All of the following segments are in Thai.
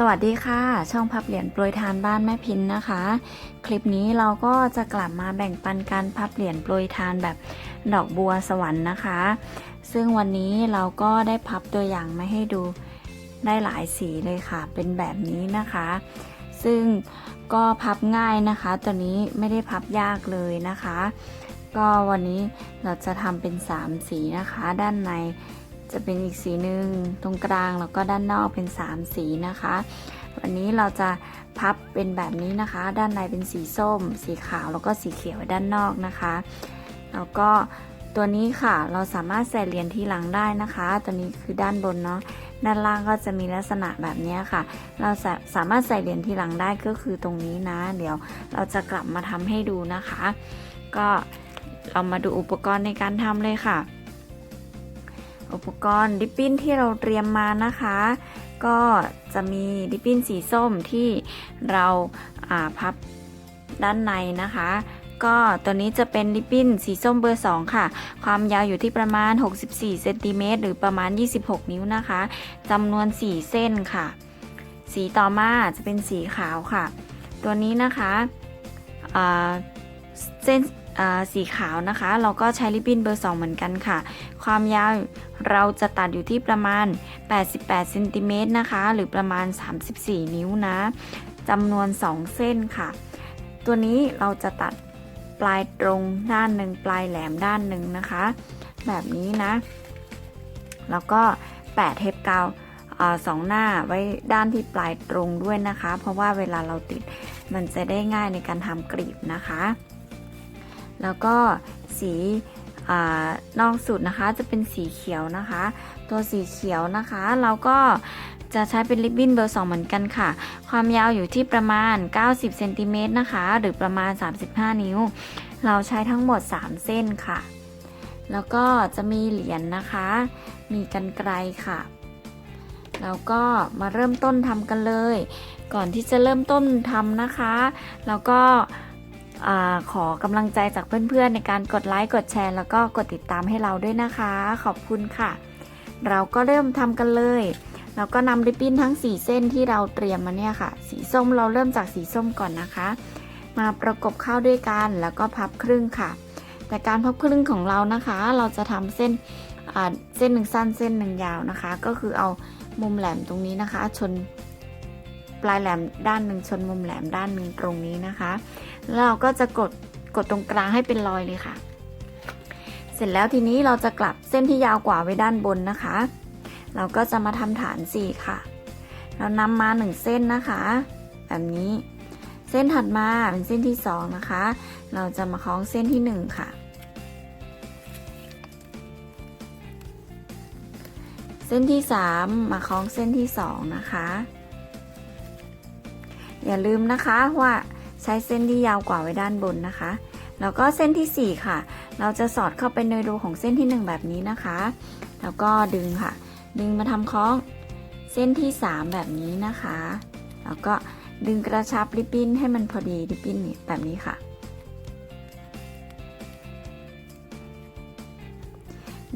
สวัสดีค่ะ ช่องพับเหรียญโปรยทานบ้านแม่พินนะคะ คลิปนี้เราก็จะกลับมาแบ่งปันการพับเหรียญโปรยทานแบบดอกบัวสวรรค์นะคะ ซึ่งวันนี้เราก็ได้พับตัวอย่างมาให้ดูได้หลายสีเลยค่ะ เป็นแบบนี้นะคะ ซึ่งก็พับง่ายนะคะ ตัวนี้ไม่ได้พับยากเลยนะคะ ก็วันนี้เราจะทำเป็น 3 สีนะคะ ด้านใน จะเป็นอีกสีหนึ่งตรงกลางแล้วก็ด้านนอกเป็น 3 สีนะคะ วันนี้เราจะพับเป็นแบบนี้นะคะ ด้านในเป็นสีส้ม สีขาวแล้วก็สีเขียวด้านนอกนะคะ แล้วก็ตัวนี้ค่ะเราสามารถใส่เหรียญที่หลังได้นะคะ ตัวนี้คือด้านบนเนาะด้านล่างก็จะมีลักษณะแบบนี้ค่ะ เราสาสามารถใส่เหรียญที่หลังได้ก็คือตรงนี้นะ เดี๋ยวเราจะกลับมาทำให้ดูนะคะ ก็เรามาดูอุปกรณ์ในการทำเลยค่ะ อุปกรณ์ดิปปิ้นที่เราเตรียมมานะคะ ก็จะมีดิปปิ้นสีส้มที่เราาพับด้านในนะคะ ก็ตัวนี้จะเป็นดิปปิ้นสีส้มเบอร์ 2 ค่ะ ความยาวอยู่ที่ประมาณ 64เซนติเมตรหรือประมาณ 26 นิ้วนะคะจำนวน 4 เส้นค่ะ สีต่อมาจะเป็นสีขาวค่ะ ตัวนี้นะคะเส้น สีขาวนะคะ เราก็ใช้ริบบิ้นเบอร์ 2 เหมือนกันค่ะ ความยาวเราจะตัดอยู่ที่ประมาณ 88เซนติเมตรนะคะ หรือประมาณ 34 นิ้วนะจำนวน 2 เส้นค่ะ ตัวนี้เราจะตัดปลายตรงด้านหนึ่งปลายแหลมด้านหนึ่งนะคะ แบบนี้นะ แล้วก็แปะเทปกาวอาสองหน้าไว้ด้านที่ปลายตรงด้วยนะคะ เพราะว่าเวลาเราติดมันจะได้ง่ายในการทำกรีบนะคะ แล้วก็สีอนอกสุดนะคะจะเป็นสีเขียวนะคะ ตัวสีเขียวนะคะ เราก็จะใช้เป็นริบบิ้นเบอร์ 2 เหมือนกันค่ะ ความยาวอยู่ที่ประมาณ 90เซนติเมตรนะคะ หรือประมาณ 35 นิ้ว เราใช้ทั้งหมด 3 เส้นค่ะ แล้วก็จะมีเหรียญนะคะ มีกันไกลค่ะ แล้วก็มาเริ่มต้นทำกันเลย ก่อนที่จะเริ่มต้นทำนะคะ แล้วก็ อขอกำลังใจจากเพื่อนๆ ในการกดไลค์กดแชร์ แล้วก็กดติดตามให้เราด้วยนะคะ ขอบคุณค่ะ เราก็เริ่มทำกันเลยเราก็นำริบบิ้นทั้ง 4 เส้นที่เราเตรียมมาเนี่ยค่ะ สีส้มเราเริ่มจากสีส้มก่อนนะคะ มาประกบเข้าด้วยกันแล้วก็พับครึ่งค่ะ แต่การพับครึ่งของเรานะคะ เราจะทำเส้นเส้นหนึ่งสั้นเส้นหนึ่งยาวนะคะ ก็คือเอามุมแหลมตรงนี้นะคะ ชน ลายแหลมด้านหนึ่งชนมุมแหลมด้านหนึ่งตรงนี้นะคะแล้วเราก็จะกดกดตรงกลางให้เป็นรอยเลยค่ะ เสร็จแล้วทีนี้เราจะกลับเส้นที่ยาวกว่าไว้ด้านบนนะคะ เราก็จะมาทำฐาน4ค่ะ เรานำมา 1 เส้นนะคะ แบบนี้เส้นถัดมาเป็นเส้นที่ 2 นะคะ เราจะมาคล้องเส้นที่ 1 ค่ะ เส้นที่ 3 มาคล้องเส้นที่ 2 นะคะ อย่าลืมนะคะว่าใช้เส้นที่ยาวกว่าไว้ด้านบนนะคะ แล้วก็เส้นที่ 4 ค่ะ เราจะสอดเข้าไปในรูของเส้นที่ 1 แบบนี้นะคะ แล้วก็ดึงค่ะ ดึงมาทำคล้องเส้นที่ 3 แบบนี้นะคะ แล้วก็ดึงกระชับริบบิ้นให้มันพอดีริบบิ้นแบบนี้ค่ะ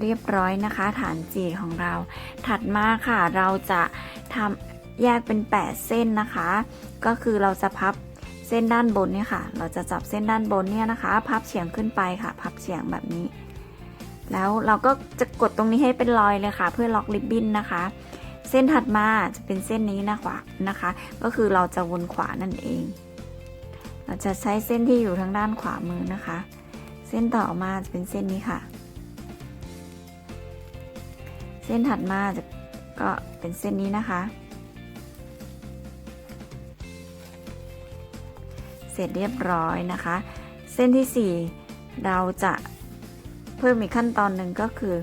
เรียบร้อยนะคะ ฐานจีของเรา ถัดมาค่ะเราจะทำ แยกเป็น 8 เส้นนะคะ ก็คือเราจะพับเส้นด้านบนเนี่ยค่ะ เราจะจับเส้นด้านบนเนี่ยนะคะ พับเฉียงขึ้นไปค่ะ พับเฉียงแบบนี้ แล้วเราก็จะกดตรงนี้ให้เป็นรอยเลยค่ะ เพื่อล็อกริบบิ้นนะคะ เส้นถัดมาจะเป็นเส้นนี้นะคะนะคะ ก็คือเราจะวนขวานั่นเอง เราจะใช้เส้นที่อยู่ทางด้านขวามือนะคะ เส้นต่อมาจะเป็นเส้นนี้ค่ะ เส้นถัดมาจะก็เป็นเส้นนี้นะคะ ร็จเรียบร้อยนะคะ เส้นที่ 4 เราจะเพิ่มอีกขั้นตอนหนึ่งก็คือ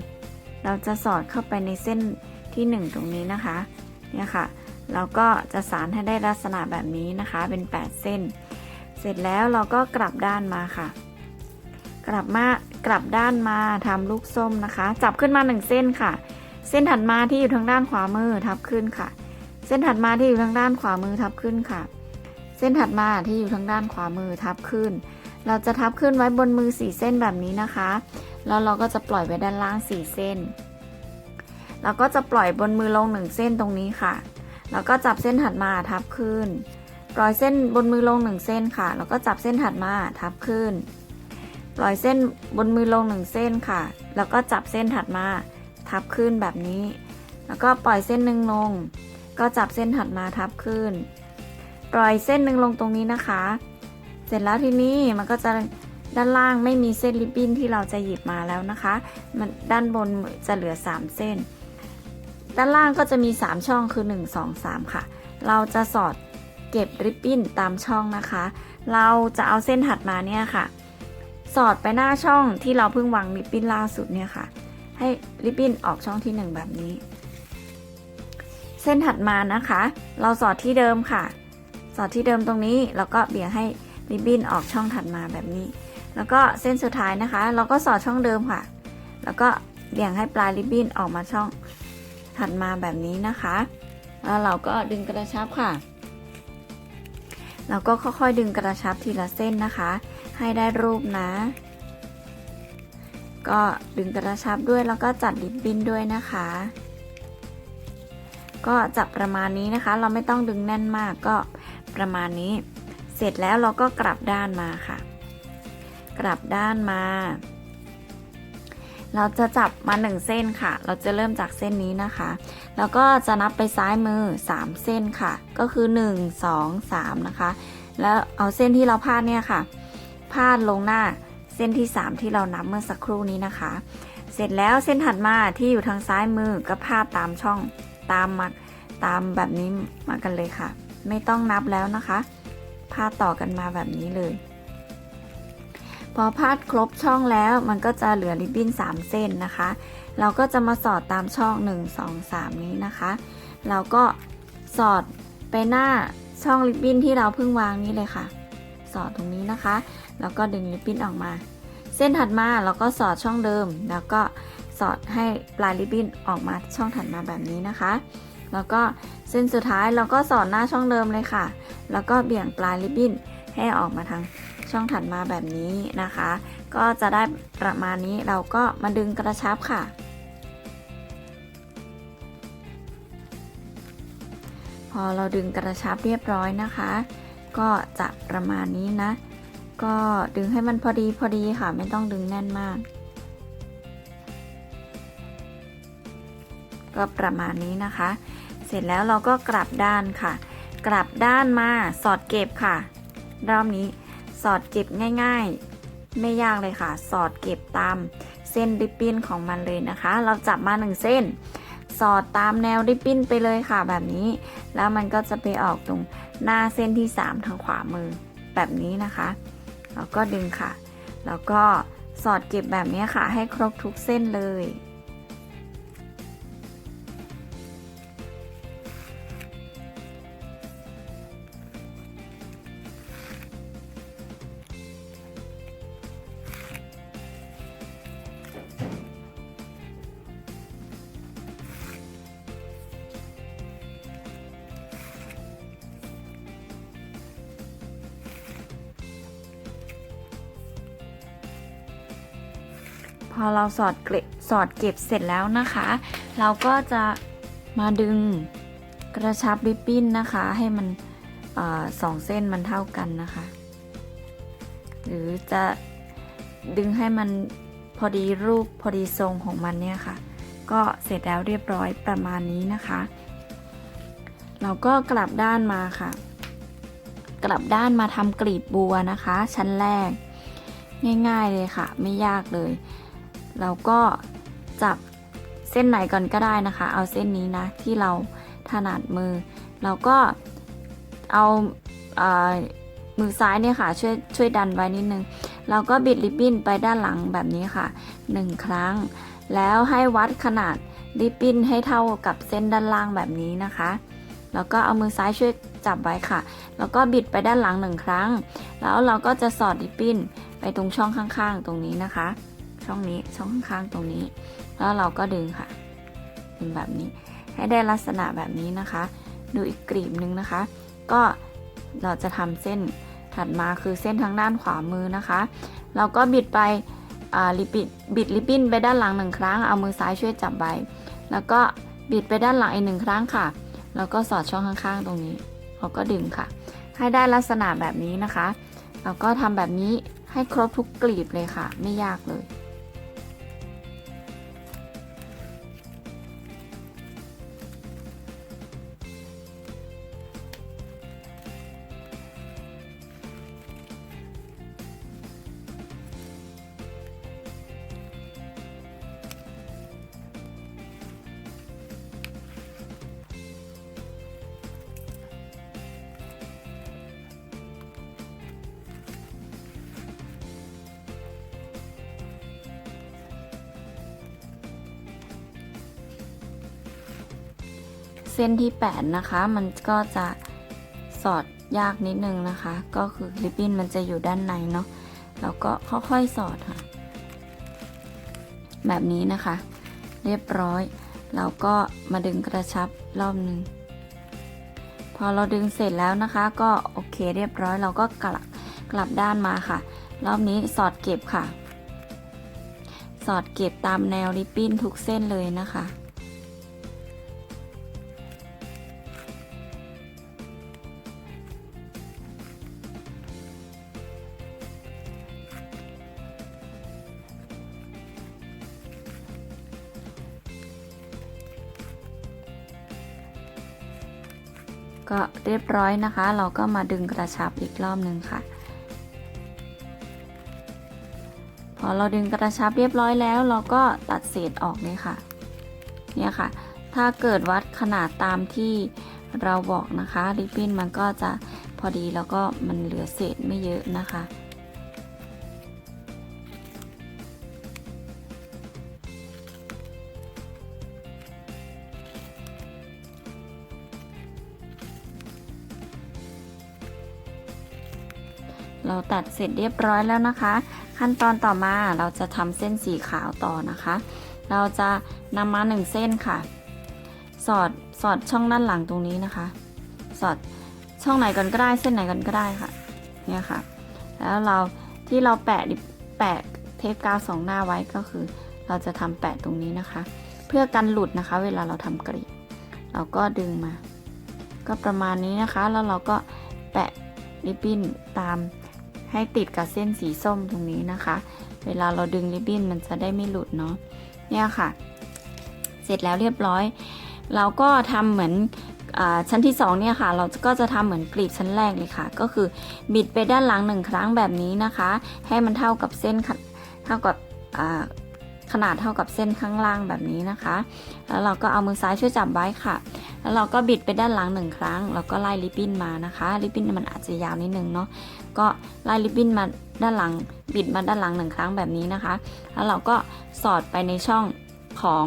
เราจะสอดเข้าไปในเส้นที่ 1 ตรงนี้นะคะเนี่ยค่ะเราก็จะสารให้ได้ลักษณะแบบนี้นะคะเป็น 8 เส้น เสร็จแล้วเราก็กลับด้านมาค่ะ กลับมากลับด้านมาทำลูกส้มนะคะ จับขึ้นมา 1 เส้นค่ะ เส้นถัดมาที่อยู่ทางด้านขวามือทับขึ้นค่ะ เส้นถัดมาที่อยู่ทางด้านขวามือทับขึ้นค่ะ เส้นถัดมาที่อยู่ทางด้านขวามือทับขึ้น เราจะทับขึ้นไว้บนมือ 4 เส้นแบบนี้นะคะ แล้วเราก็จะปล่อยไว้ด้านล่าง 4 เส้น เราก็จะปล่อยบนมือลง 1 เส้นตรงนี้ค่ะ แล้วก็จับเส้นถัดมาทับขึ้น ปล่อยเส้นบนมือลงหนึ่งเส้นค่ะ แล้วก็จับเส้นถัดมาทับขึ้น ปล่อยเส้นบนมือลงหนึ่งเส้นค่ะ แล้วก็จับเส้นถัดมาทับขึ้นแบบนี้ แล้วก็ปล่อยเส้นหนึ่งลง ก็จับเส้นถัดมาทับขึ้น ปล่อยเส้นหนึ่งลงตรงนี้นะคะ เสร็จแล้วทีนี้มันก็จะด้านล่างไม่มีเส้นริบบิ้นที่เราจะหยิบมาแล้วนะคะ มันด้านบนจะเหลือ 3 เส้น ด้านล่างก็จะมี 3 ช่องคือ 1 2 3 ค่ะ เราจะสอดเก็บริบบิ้นตามช่องนะคะ เราจะเอาเส้นถัดมาเนี่ยค่ะ สอดไปหน้าช่องที่เราเพิ่งวางริบบิ้นล่าสุดเนี่ยค่ะ ให้ริบบิ้นออกช่องที่ 1 แบบนี้ เส้นถัดมานะคะ เราสอดที่เดิมค่ะ สอดที่เดิมตรงนี้แล้วก็เบี่ยงให้ริบบิ้นออกช่องถัดมาแบบนี้ แล้วก็เส้นสุดท้ายนะคะ เราก็สอดช่องเดิมค่ะ แล้วก็เบี่ยงให้ปลายริบบิ้นออกมาช่องถัดมาแบบนี้นะคะ แล้วเราก็ดึงกระชับค่ะ เราก็ค่อยๆดึงกระชับทีละเส้นนะคะ ให้ได้รูปนะ ก็ดึงกระชับด้วยแล้วก็จัดริบบิ้นด้วยนะคะ ก็จับประมาณนี้นะคะ เราไม่ต้องดึงแน่นมากก็ ประมาณนี้ เสร็จแล้วเราก็กลับด้านมาค่ะ กลับด้านมา เราจะจับมา 1 เส้นค่ะ เราจะเริ่มจากเส้นนี้นะคะ แล้วก็จะนับไปซ้ายมือ 3 เส้นค่ะ ก็คือ 1 2 3 นะคะ แล้วเอาเส้นที่เราพาดเนี่ยค่ะ พาดลงหน้าเส้นที่ 3 ที่เรานับเมื่อสักครู่นี้นะคะ เสร็จแล้วเส้นถัดมาที่อยู่ทางซ้ายมือก็พาดตามช่องตามมาตามแบบนี้มากันเลยค่ะ ไม่ต้องนับแล้วนะคะพาดต่อกันมาแบบนี้เลย พอพาดครบช่องแล้วมันก็จะเหลือริบบิ้น 3 เส้นนะคะ เราก็จะมาสอดตามช่อง 1 2 3 นี้นะคะ เราก็สอดไปหน้าช่องริบบิ้นที่เราเพิ่งวางนี้เลยค่ะ สอดตรงนี้นะคะ แล้วก็ดึงริบบิ้นออกมา เส้นถัดมาเราก็สอดช่องเดิม แล้วก็สอดให้ปลายริบบิ้นออกมาช่องถัดมาแบบนี้นะคะ แล้วก็ เส้นสุดท้ายเราก็สอดหน้าช่องเดิมเลยค่ะ แล้วก็เบี่ยงปลายริบบิ้นให้ออกมาทางช่องถัดมาแบบนี้นะคะ ก็จะได้ประมาณนี้เราก็มาดึงกระชับค่ะ พอเราดึงกระชับเรียบร้อยนะคะ ก็จะประมาณนี้นะ ก็ดึงให้มันพอดีพอดีค่ะไม่ต้องดึงแน่นมาก ก็ประมาณนี้นะคะ เสร็จแล้วเราก็กลับด้านค่ะ กลับด้านมาสอดเก็บค่ะ รอบนี้สอดเก็บง่าย ๆ ไม่ยากเลยค่ะ สอดเก็บตามเส้นริบบิ้นของมันเลยนะคะ เราจับมาหนึ่งเส้น สอดตามแนวริบบิ้นไปเลยค่ะแบบนี้ แล้วมันก็จะไปออกตรงหน้าเส้นที่ 3 ทางขวามือแบบนี้นะคะแล้วก็ดึงค่ะ แล้วก็สอดเก็บแบบนี้ค่ะ ให้ครบทุกเส้นเลย เราสอดเก็บสอดเก็บเสร็จแล้วนะคะ เราก็จะมาดึงกระชับริบบิ้นนะคะ ให้มันออสองเส้นมันเท่ากันนะคะ หรือจะดึงให้มันพอดีรูปพอดีทรงของมันเนี่ยค่ะ ก็เสร็จแล้วเรียบร้อยประมาณนี้นะคะ เราก็กลับด้านมาค่ะ กลับด้านมาทำกลีบบัวนะคะ ชั้นแรกง่าย ๆเลยค่ะ ไม่ยากเลย เราก็จับเส้นไหนก่อนก็ได้นะคะ เอาเส้นนี้นะที่เราถนัดมือ เราก็เอาเออมือซ้ายเนี่ยค่ะช่วยช่วยดันไว้นิดนึง เราก็บิดริบบิ้นไปด้านหลังแบบนี้ค่ะ 1 ครั้ง แล้วให้วัดขนาดริบบิ้นให้เท่ากับเส้นด้านล่างแบบนี้นะคะ แล้วก็เอามือซ้ายช่วยจับไว้ค่ะ แล้วก็บิดไปด้านหลังหนึ่งครั้ง แล้วเราก็จะสอดริบบิ้นไปตรงช่องข้างๆ ตรงนี้นะคะ ช่องนี้ช่องข้างๆตรงนี้ แล้วเราก็ดึงค่ะดึงแบบนี้ ให้ได้ลักษณะแบบนี้นะคะ ดูอีกกลีบหนึ่งนะคะ ก็เราจะทำเส้นถัดมาคือเส้นทางด้านขวามือนะคะ เราก็บิดไปอ่าลิบิดบิดลิบบิ้นไปด้านหลังหนึ่งครั้งเอามือซ้ายช่วยจับไว้แล้วก็บิดไปด้านหลังอีกหนึ่งครั้งค่ะ แล้วก็สอดช่องข้างๆ ตรงนี้เราก็ดึงค่ะ ให้ได้ลักษณะแบบนี้นะคะ เราก็ทำแบบนี้ให้ครบทุกกลีบเลยค่ะ ไม่ยากเลย ส้นที่ 8 นะคะ มันก็จะสอดยากนิดนึงนะคะ ก็คือริบบิ้นมันจะอยู่ด้านในเนาะแล้วก็ค่อยๆสอดค่ะ แบบนี้นะคะ เรียบร้อยเราก็มาดึงกระชับรอบหนึ่งพอเราดึงเสร็จแล้วนะคะ ก็โอเคเรียบร้อยเราก็กลับกลับด้านมาค่ะ รอบนี้สอดเก็บค่ะ สอดเก็บตามแนวริบบิ้นทุกเส้นเลยนะคะ เรียบร้อยนะคะ เราก็มาดึงกระชับอีกรอบหนึ่งค่ะ พอเราดึงกระชับเรียบร้อยแล้ว เราก็ตัดเศษออกเลยค่ะ เนี่ยค่ะ ถ้าเกิดวัดขนาดตามที่เราบอกนะคะ ริบบิ้นมันก็จะพอดีแล้วก็มันเหลือเศษไม่เยอะนะคะ เราตัดเสร็จเรียบร้อยแล้วนะคะ ขั้นตอนต่อมาเราจะทำเส้นสีขาวต่อนะคะ เราจะนำมาหนึ่งเส้นค่ะ สอดสอดช่องด้านหลังตรงนี้นะคะ สอดช่องไหนก่อนก็ได้ เส้นไหนก่อนก็ได้ค่ะเนี่ยค่ะ แล้วเราที่เราแปะดิแปะเทปกาวสองหน้าไว้ก็คือ เราจะทำแปะตรงนี้นะคะ เพื่อกันหลุดนะคะ เวลาเราทำกรีเราก็ดึงมา ก็ประมาณนี้นะคะ แล้วเราก็แปะริบบิ้นตาม ให้ติดกับเส้นสีส้มตรงนี้นะคะ เวลาเราดึงริบบิ้นมันจะได้ไม่หลุดเนาะเนี่ยค่ะ เสร็จแล้วเรียบร้อย เราก็ทำเหมือนอชั้นที่2เนี่ยค่ะเราก็จะทำเหมือนกลีบชั้นแรกเลยค่ะ ก็คือบิดไปด้านหลังหนึ่งครั้งแบบนี้นะคะ ให้มันเท่ากับเส้นเท่ากับขนาดเท่ากับเส้นข้างล่างแบบนี้นะคะ แล้วเราก็เอามือซ้ายช่วยจับไว้ค่ะ แล้วเราก็บิดไปด้านหลังหนึ่งครั้ง แล้วก็ไล่ริบบิ้นมานะคะ ริบบิ้นมันอาจจะยาวนิดนึงเนาะ ก็ไล่ริบบิ้นมาด้านหลัง บิดมาด้านหลังหนึ่งครั้งแบบนี้นะคะ แล้วเราก็สอดไปในช่องของ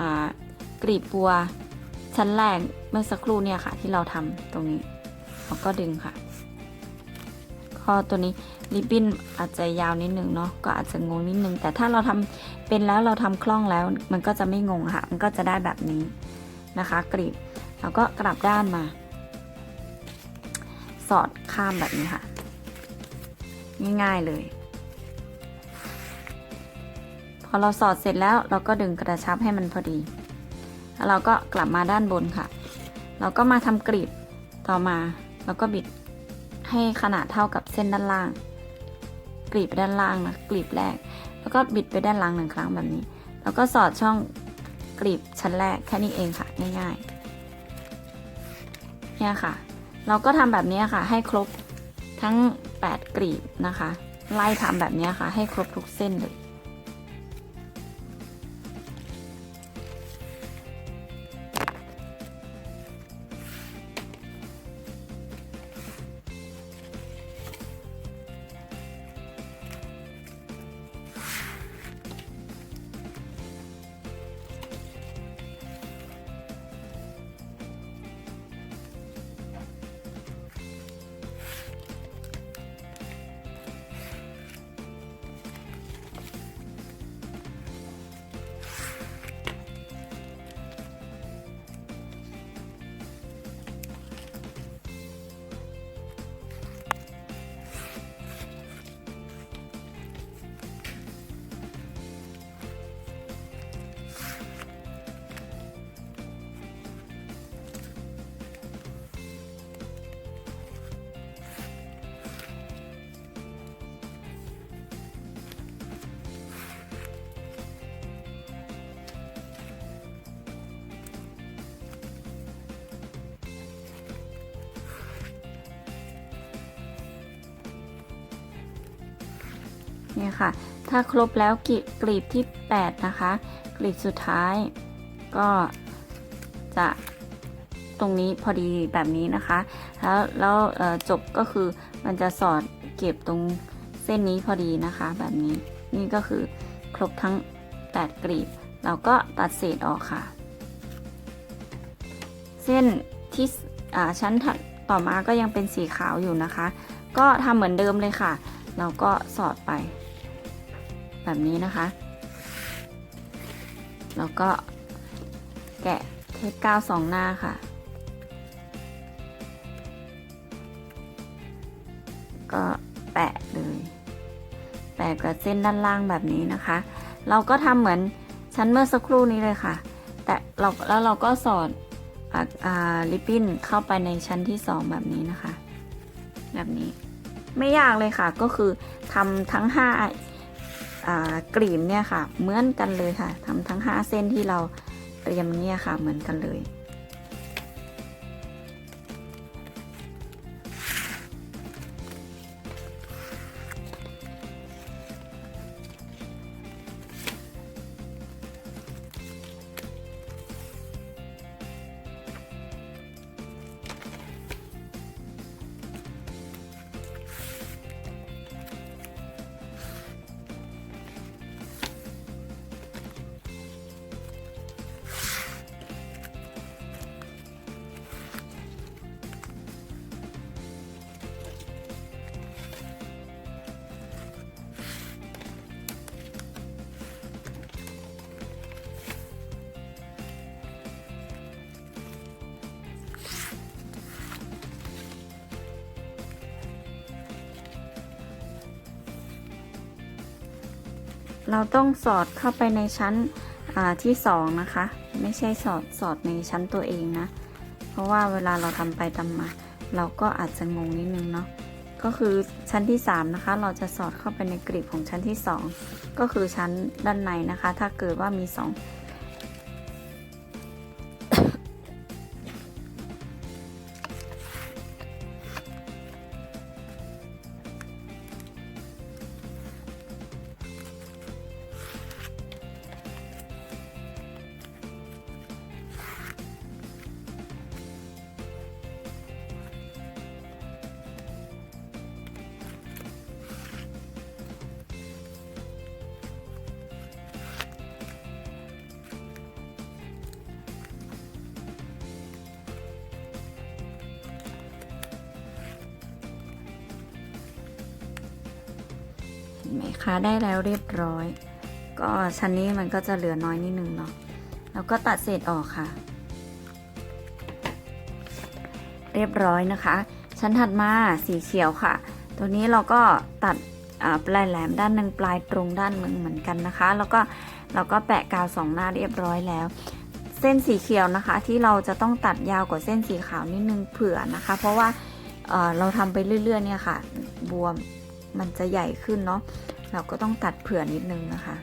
อกรีบบัวชั้นแรกเมื่อสักครู่เนี่ยค่ะ ที่เราทำตรงนี้เราก็ดึงค่ะข้อตัวนี้ริบบิ้นอาจจะยาวนิดนึงเนาะก็อาจจะงงนิดนึง แต่ถ้าเราทำเป็นแล้วเราทำคล่องแล้ว มันก็จะไม่งงค่ะ มันก็จะได้แบบนี้นะคะ กรีบเราก็กลับด้านมา สอดข้ามแบบนี้ค่ะ ง่ายๆเลย พอเราสอดเสร็จแล้วเราก็ดึงกระชับให้มันพอดี แล้วเราก็กลับมาด้านบนค่ะ เราก็มาทำกรีบต่อมาแล้วก็บิดให้ขนาดเท่ากับเส้นด้านล่าง กรีบไปด้านล่างนะกรีบแรก แล้วก็บิดไปด้านล่างหนึ่งครั้งแบบนี้ แล้วก็สอดช่องกรีบชั้นแรกแค่นี้เองค่ะง่ายๆเนี่ยค่ะ เราก็ทำแบบนี้ค่ะให้ครบทั้ง 8กรีบนะคะ ไล่ทำแบบนี้ค่ะ ให้ครบทุกเส้นเลย เนี่ยค่ะ ถ้าครบแล้วกลีบที่ 8 นะคะ กลีบสุดท้ายก็จะตรงนี้พอดีแบบนี้นะคะ แล้วแล้วจบก็คือมันจะสอดเก็บตรงเส้นนี้พอดีนะคะ แบบนี้นี่ก็คือครบทั้ง 8 กลีบ เราก็ตัดเศษออกค่ะ เส้นที่ชั้นต่อมาก็ยังเป็นสีขาวอยู่นะคะ ก็ทำเหมือนเดิมเลยค่ะ เราก็สอดไป แบบนี้นะคะ แล้วก็แกะเทปกาวสองหน้าค่ะ ก็แปะเลย แปะกับเส้นด้านล่างแบบนี้นะคะ เราก็ทำเหมือนชั้นเมื่อสักครู่นี้เลยค่ะ แต่เราแล้วเราก็สอดลิปปิ้นเข้าไปในชั้นที่สองแบบนี้นะคะ แบบนี้ไม่ยากเลยค่ะก็คือทำทั้งห้า กลีบเนี่ยค่ะ เหมือนกันเลยค่ะทำทั้งห้าเส้นที่เราเตรียมเนี่ยค่ะ เหมือนกันเลย เราต้องสอดเข้าไปในชั้นที่สองนะคะ ไม่ใช่สอดสอดในชั้นตัวเองนะ เพราะว่าเวลาเราทำไปทำมา เราก็อาจจะงงนิดนึงเนาะก็คือชั้นที่ 3 นะคะ เราจะสอดเข้าไปในกรีบของชั้นที่ 2 ก็คือชั้นด้านในนะคะ ถ้าเกิดว่ามี 2 นไหมคะได้แล้วเรียบร้อย ก็ชั้นนี้มันก็จะเหลือน้อยนิดนึงเนาะแล้วก็ตัดเศษออกค่ะ เรียบร้อยนะคะ ชั้นถัดมาสีเขียวค่ะ ตัวนี้เราก็ตัดปลายแหลมด้านหนึ่งปลายตรงด้านหนึ่งเหมือนกันนะคะ แล้วก็เราก็แปะกาวสองหน้าเรียบร้อยแล้ว เส้นสีเขียวนะคะ ที่เราจะต้องตัดยาวกว่าเส้นสีขาวนิดนึงเผื่อนะคะ เพราะว่าเเราทำไปเรื่อยๆเนี่ยค่ะ บวมมันจะใหญ่ขึ้นเนาะ เราก็ต้องตัดเผื่อนิดนึงนะคะ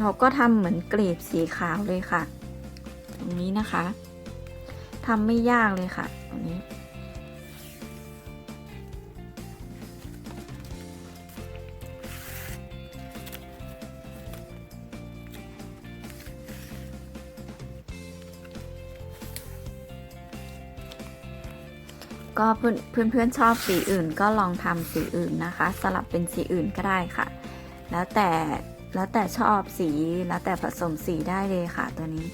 เราก็ทำเหมือนกลีบสีขาวเลยค่ะ ตรงนี้นะคะทำไม่ยากเลยค่ะ ตรงนี้ ก็เพื่อนเพื่อนเพื่อนๆชอบสีอื่นก็ลองทำสีอื่นนะคะ สลับเป็นสีอื่นก็ได้ค่ะ แล้วแต่แล้วแต่ชอบสีแล้วแต่ผสมสีได้เลยค่ะตัวนี้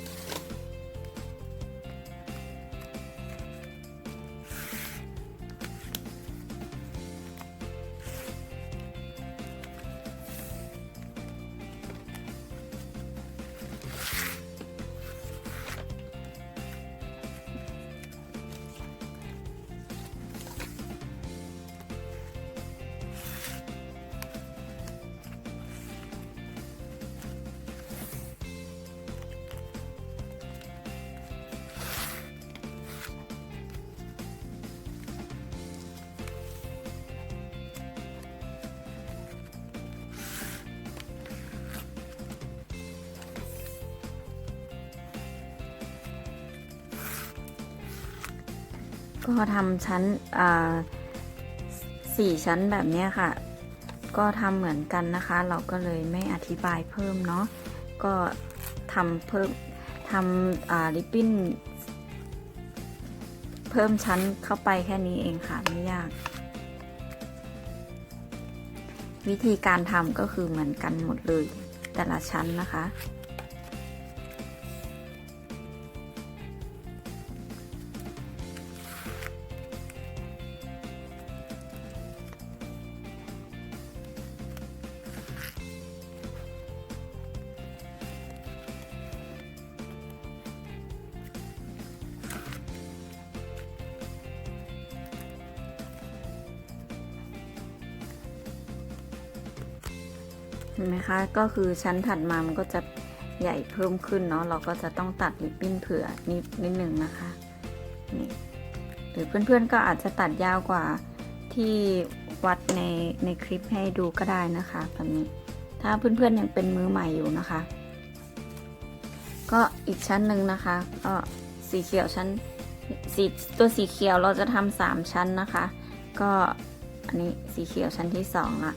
ก็ทำชั้นสี่ชั้นแบบนี้ค่ะ ก็ทำเหมือนกันนะคะ เราก็เลยไม่อธิบายเพิ่มเนาะก็ทำเพิ่มทำริบบิ้นเพิ่มชั้นเข้าไปแค่นี้เองค่ะไม่ยาก วิธีการทำก็คือเหมือนกันหมดเลยแต่ละชั้นนะคะ ก็คือชั้นถัดมามันก็จะใหญ่เพิ่มขึ้นเนาะเราก็จะต้องตัดริบบิ้นเผื่อนิดนิดหนึ่งนะคะนี่หรือเพื่อนๆก็อาจจะตัดยาวกว่าที่วัดในในคลิปให้ดูก็ได้นะคะแบบนี้ถ้าเพื่อนๆยังเป็นมือใหม่อยู่นะคะ ก็อีกชั้นหนึ่งนะคะก็สีเขียวชั้นสีตัวสีเขียวเราจะทำสามชั้นนะคะ ก็อันนี้สีเขียวชั้นที่สองละ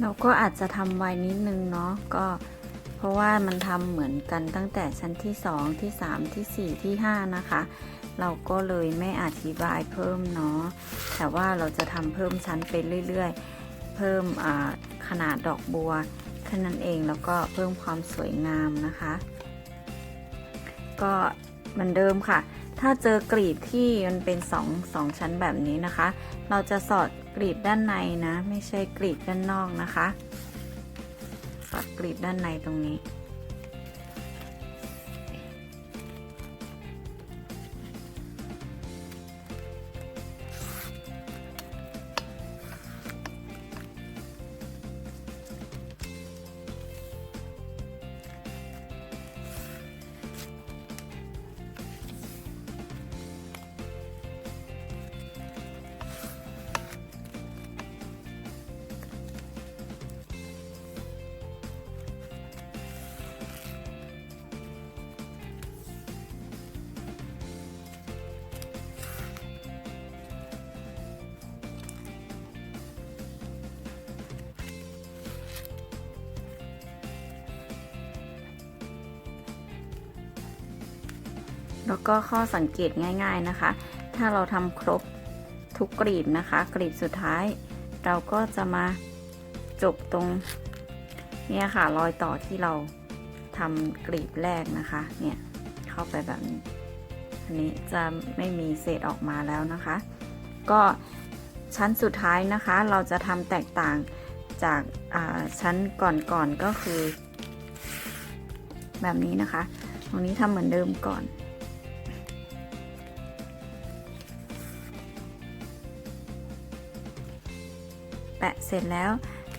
เราก็อาจจะทำไว้นิดนึงเนาะก็เพราะว่ามันทำเหมือนกันตั้งแต่ชั้นที่ 2 ที่ 3 ที่ 4 ที่ 5 นะคะ เราก็เลยไม่อธิบายเพิ่มเนาะแต่ว่าเราจะทำเพิ่มชั้นไปเรื่อยๆ เพิ่มขนาดดอกบัวแค่นั้นเองแล้วก็เพิ่มความสวยงามนะคะ ก็เหมือนเดิมค่ะ ถ้าเจอกรีบที่มันเป็น2งชั้นแบบนี้นะคะ เราจะสอด รีดด้านในนะ ไม่ใช่กรีดด้านนอกนะคะสอดกรีดด้านในตรงนี้ แล้วก็ข้อสังเกตง่าย ๆนะคะ ถ้าเราทำครบทุกกรีบนะคะ กรีบสุดท้าย เราก็จะมาจบตรงเนี่ยค่ะรอยต่อที่เราทำกรีบแรกนะคะ เนี่ยเข้าไปแบบนี้ อันนี้จะไม่มีเศษออกมาแล้วนะคะ ก็ชั้นสุดท้ายนะคะ เราจะทำแตกต่างจากชั้นก่อนๆก็คือ แบบนี้นะคะ ตรงนี้ทำเหมือนเดิมก่อน แปะเสร็จแล้ว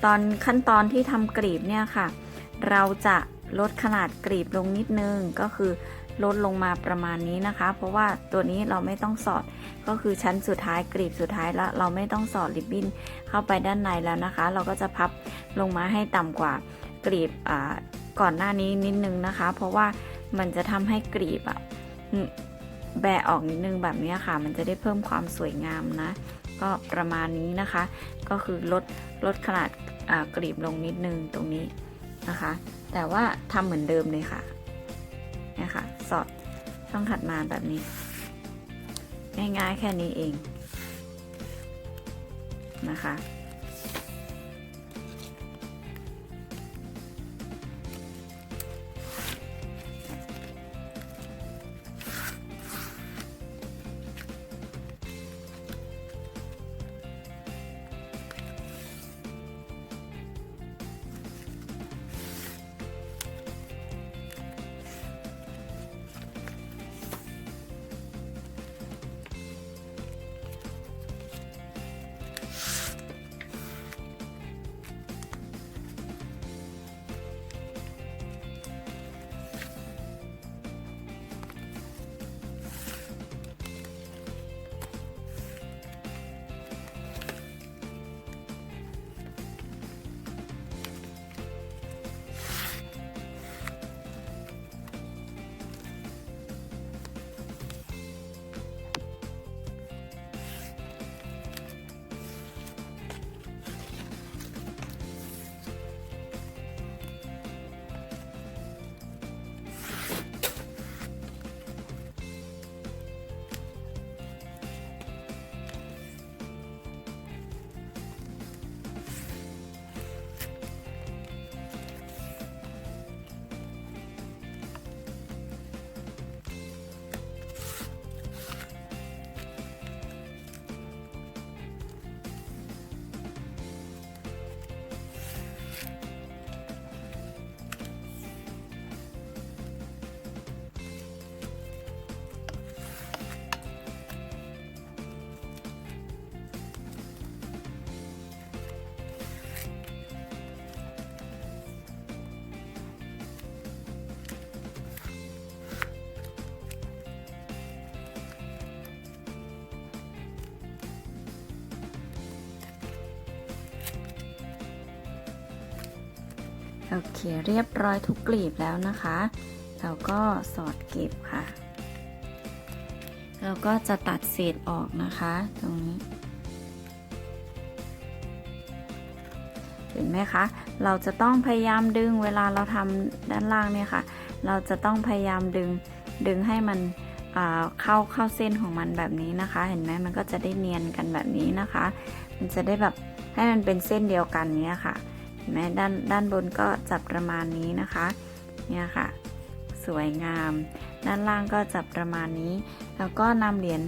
ตอนขั้นตอนที่ทำกรีบเนี่ยค่ะ เราจะลดขนาดกรีบลงนิดนึงก็คือลดลงมาประมาณนี้นะคะ เพราะว่าตัวนี้เราไม่ต้องสอดก็คือชั้นสุดท้ายกรีบสุดท้ายแล้วเราไม่ต้องสอดริบบิ้นเข้าไปด้านในแล้วนะคะ เราก็จะพับลงมาให้ต่ำกว่ากรีบก่อนหน้านี้นิดนึงนะคะ เพราะว่ามันจะทำให้กรีบอะแบะออกนิดนึงแบบนี้ค่ะ มันจะได้เพิ่มความสวยงามนะ ก็ประมาณนี้นะคะ ก็คือลดลดขนาดกรีบลงนิดนึงตรงนี้นะคะ แต่ว่าทำเหมือนเดิมเลยค่ะนะคะสอดช่องถัดมาแบบนี้ ง่ายๆแค่นี้เองนะคะ โอเคเรียบร้อยทุกกลีบแล้วนะคะ เราก็สอดเก็บค่ะ เราก็จะตัดเศษออกนะคะ ตรงนี้ เห็นไหมคะ เราจะต้องพยายามดึงเวลาเราทำด้านล่างเนี่ยค่ะ เราจะต้องพยายามดึงดึงให้มันเข้าเข้าเส้นของมันแบบนี้นะคะ เห็นไหมมันก็จะได้เนียนกันแบบนี้นะคะ มันจะได้แบบให้มันเป็นเส้นเดียวกันเนี้ยค่ะ ห็นไหมด้านด้านบนก็จับประมาณนี้นะคะเนี่ยค่ะ สวยงาม ด้านล่างก็จับประมาณนี้ แล้วก็นำเหรียญ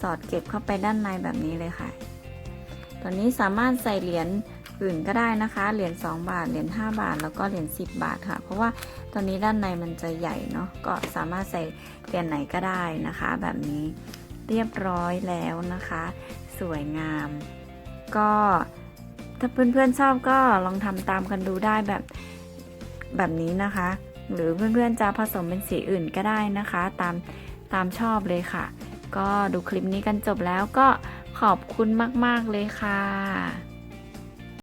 สอดเก็บเข้าไปด้านในแบบนี้เลยค่ะตอนนี้สามารถใส่เหรียญอื่นก็ได้นะคะ เหรียญ2บาท เหรียญ5บาท แล้วก็เหรียญ10 บาทค่ะ เพราะว่าตอนนี้ด้านในมันจะใหญ่เนาะ ก็สามารถใส่เหรียญไหนก็ได้นะคะ แบบนี้เรียบร้อยแล้วนะคะ สวยงาม ก็ ถ้าเพื่อนๆชอบก็ลองทำตามกันดูได้แบบแบบนี้นะคะ หรือเพื่อนๆจะผสมเป็นสีอื่นก็ได้นะคะ ตามตามชอบเลยค่ะ ก็ดูคลิปนี้กันจบแล้วก็ขอบคุณมาก ๆ เลยค่ะ